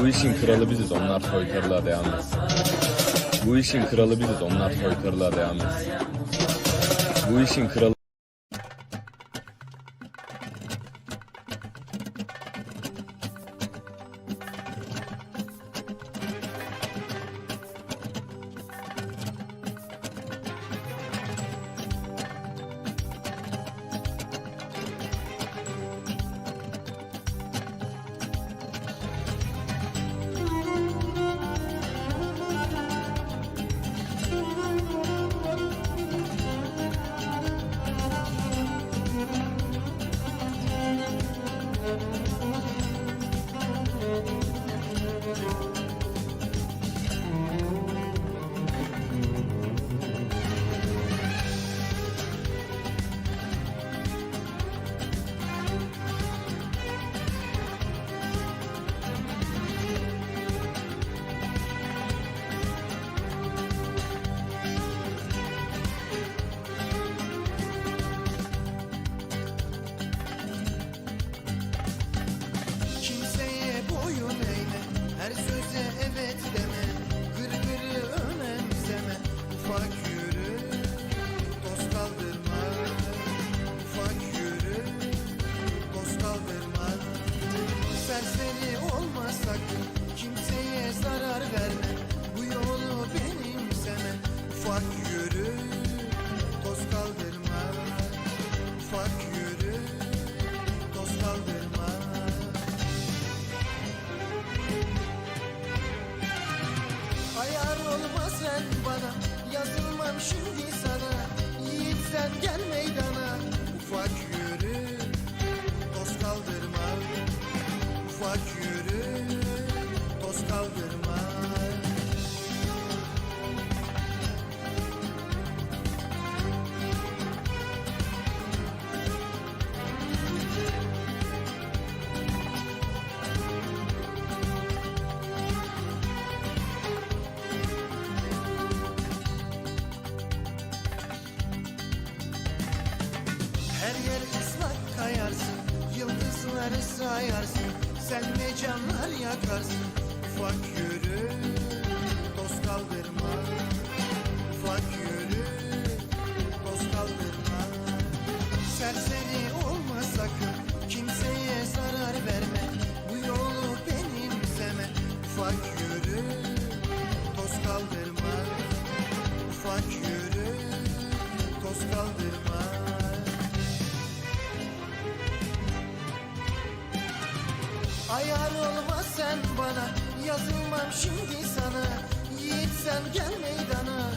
Bu işin kralı biziz, onlar soytarılığa devam etsin. Bu işin kralı biziz, onlar soytarılığa devam etsin. Bu işin kralı Ufak yürü Dost kaldırma. Ayar olma sen bana Yazılmam şimdi sana. Yiğit sen gel Her yer ıslak kayarsın Yıldızları sayarsın Sen ne canlar yakarsın. Ufak yürü Toz kaldırma. Ufak yürü Toz kaldırma. Serseri olma sakın Kimseye zarar verme. Bu yolu benimseme. Ufak yürü Toz kaldırma. Ufak yürü Toz kaldırma Ayar olma sen bana Yazılmam şimdi sana. Yiğit sen gel meydana